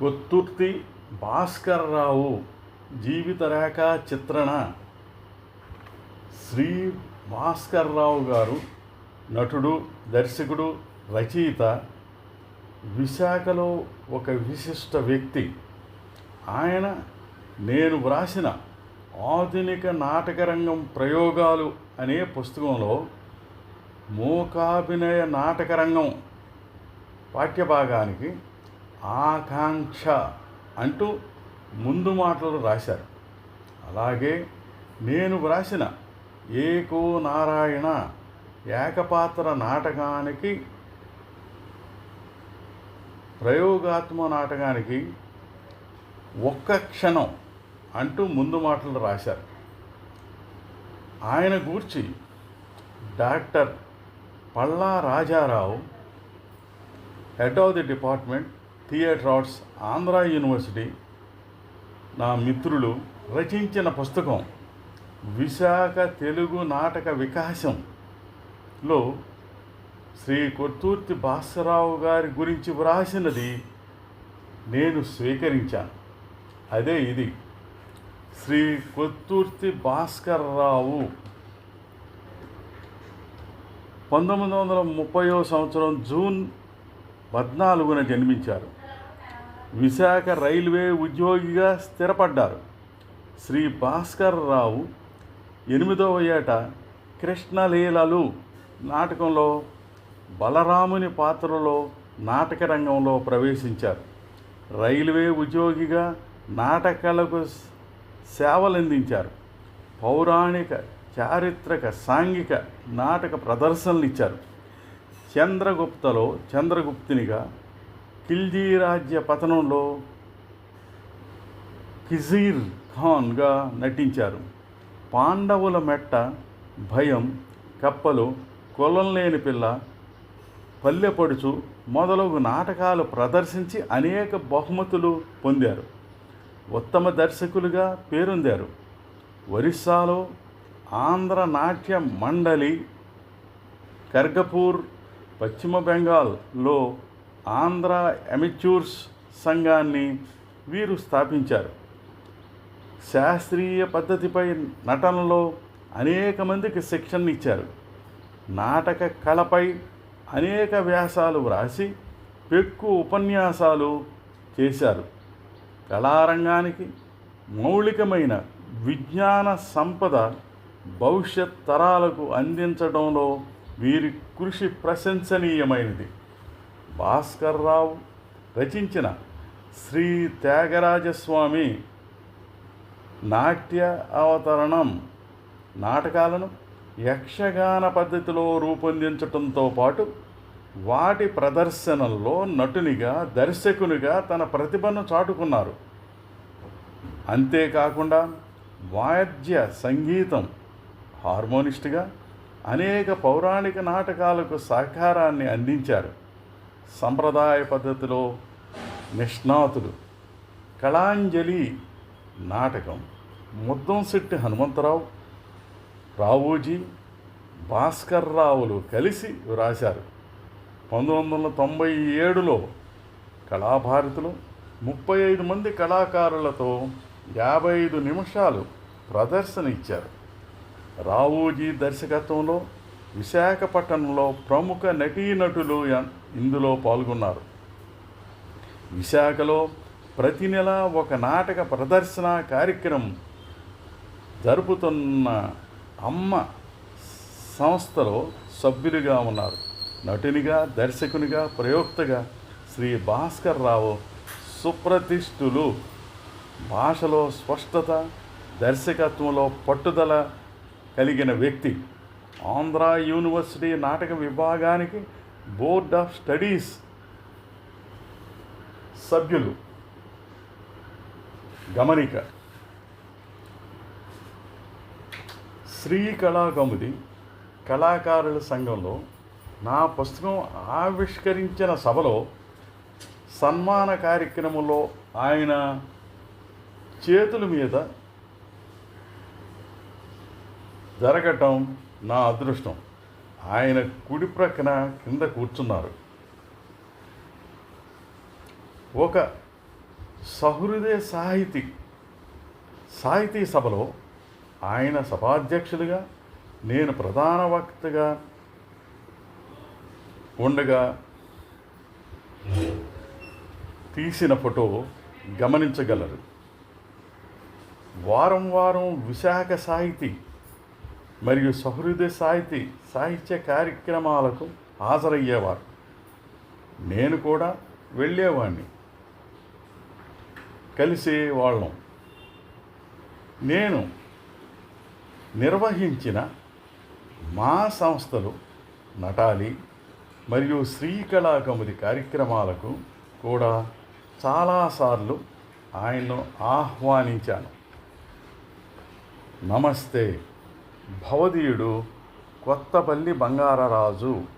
కొత్తుర్తి భాస్కర్రావు జీవితరేఖ చిత్రణ. శ్రీ భాస్కర్రావు గారు నటుడు దర్శకుడు రచయిత. విశాఖలో ఒక విశిష్ట వ్యక్తి. ఆయన నేను వ్రాసిన ఆధునిక నాటకరంగం ప్రయోగాలు అనే పుస్తకంలో మూకాభినయ నాటకరంగం పాఠ్యభాగానికి ఆకాంక్ష అంటూ ముందు మాటలు రాశారు. అలాగే నేను వ్రాసిన ఏకో నారాయణ ఏకపాత్ర నాటకానికి ప్రయోగాత్మ నాటకానికి ఒక్క క్షణం అంటూ ముందు మాటలు రాశారు. ఆయన గూర్చి doctor Palla Rajarao head of the department theatre arts Andhra university నా మిత్రులు రచించిన పుస్తకం విశాఖ తెలుగు నాటక వికాసంలో శ్రీ కొత్తూర్తి భాస్కరరావు గారి గురించి వ్రాసినది నేను స్వీకరించాను. అదే ఇది. శ్రీ కొత్తూర్తి భాస్కర్రావు పంతొమ్మిది వందల ముప్పయో సంవత్సరం జూన్ పద్నాలుగున జన్మించారు. విశాఖ రైల్వే ఉద్యోగిగా స్థిరపడ్డారు. శ్రీ భాస్కర్ రావు ఎనిమిదవ ఏట కృష్ణలీలలు నాటకంలో బలరాముని పాత్రలో నాటక రంగంలో ప్రవేశించారు. రైల్వే ఉద్యోగిగా నాటకాలకు సేవలందించారు. పౌరాణిక చారిత్రక సాంఘిక నాటక ప్రదర్శనలు ఇచ్చారు. చంద్రగుప్తలో చంద్రగుప్తునిగా ఖిల్జీ రాజ్య పతనంలో కిజీర్ ఖాన్గా నటించారు. పాండవుల మెట్ట భయం కప్పలు కులం లేని పిల్ల పల్లెపడుచు మొదలగు నాటకాలు ప్రదర్శించి అనేక బహుమతులు పొందారు. ఉత్తమ దర్శకులుగా పేరొందారు. ఒరిస్సాలో ఆంధ్ర నాట్య మండలి కర్గపూర్ పశ్చిమ బెంగాల్లో ఆంధ్ర ఎమిచ్యూర్స్ సంఘాన్ని వీరు స్థాపించారు. శాస్త్రీయ పద్ధతిపై నటనలో అనేక మందికి శిక్షణ ఇచ్చారు. నాటక కళపై అనేక వ్యాసాలు వ్రాసి పెక్కు ఉపన్యాసాలు చేశారు. కళారంగానికి మౌలికమైన విజ్ఞాన సంపద భవిష్యత్ తరాలకు అందించడంలో వీరి కృషి ప్రశంసనీయమైనది. భాస్కర్ రావు రచించిన శ్రీ త్యాగరాజస్వామి నాట్య అవతరణం నాటకాలను యక్షగాన పద్ధతిలో రూపొందించటంతో పాటు వాటి ప్రదర్శనల్లో నటునిగా దర్శకునిగా తన ప్రతిభను చాటుకున్నారు. అంతేకాకుండా వాద్య సంగీతం హార్మోనిస్ట్గా అనేక పౌరాణిక నాటకాలకు సహకారాన్ని అందించారు. సంప్రదాయ పద్ధతిలో నిష్ణాతులు. కళాంజలి నాటకం. ముద్దంశెట్టి హనుమంతరావు రావూజీ భాస్కర్ రావులు కలిసి వ్రాశారు పంతొమ్మిది వందల తొంభై ఏడులో కళాభారతిలో ముప్పై ఐదు మంది కళాకారులతో యాభై ఐదు నిమిషాలు ప్రదర్శన ఇచ్చారు. రావూజీ దర్శకత్వంలో విశాఖపట్నంలో ప్రముఖ నటీనటులు ఎన్- ఇందులో పాల్గొన్నారు. విశాఖలో ప్రతి నెల ఒక నాటక ప్రదర్శన కార్యక్రమం జరుపుతున్న అమ్మ సంస్థలో సభ్యులుగా ఉన్నారు. నటునిగా దర్శకునిగా ప్రయోక్తగా శ్రీ భాస్కర్ రావు సుప్రతిష్ఠులు. భాషలో స్పష్టత దర్శకత్వంలో పట్టుదల కలిగిన వ్యక్తి. ఆంధ్ర యూనివర్సిటీ నాటక విభాగానికి బోర్డ్ ఆఫ్ స్టడీస్ సభ్యులు గమనిక. శ్రీ కళాకౌముది కళాకారుల సంఘంలో నా పుస్తకం ఆవిష్కరించిన సభలో సన్మాన కార్యక్రమంలో ఆయన చేతుల మీద జరగటం నా అదృష్టం. ఆయన కుడి ప్రక్కన కింద కూర్చున్నారు. ఒక సహృదయ సాహితీ సాహితీ సభలో ఆయన సభాధ్యక్షులుగా నేను ప్రధాన వక్తగా ఉండగా తీసిన ఫోటో గమనించగలరు. వారం వారం విశాఖ సాహితీ మరియు సహృదయ సాహితీ సాహిత్య కార్యక్రమాలకు హాజరయ్యేవారు. నేను కూడా వెళ్ళేవాడిని కలిసేవాళ్ళం నేను నిర్వహించిన మా సంస్థలు నటాలి మరియు శ్రీకళాకముది కార్యక్రమాలకు కూడా చాలాసార్లు ఆయన్ను ఆహ్వానించాను. నమస్తే. భవదీయుడు కొత్తపల్లి బంగారరాజు.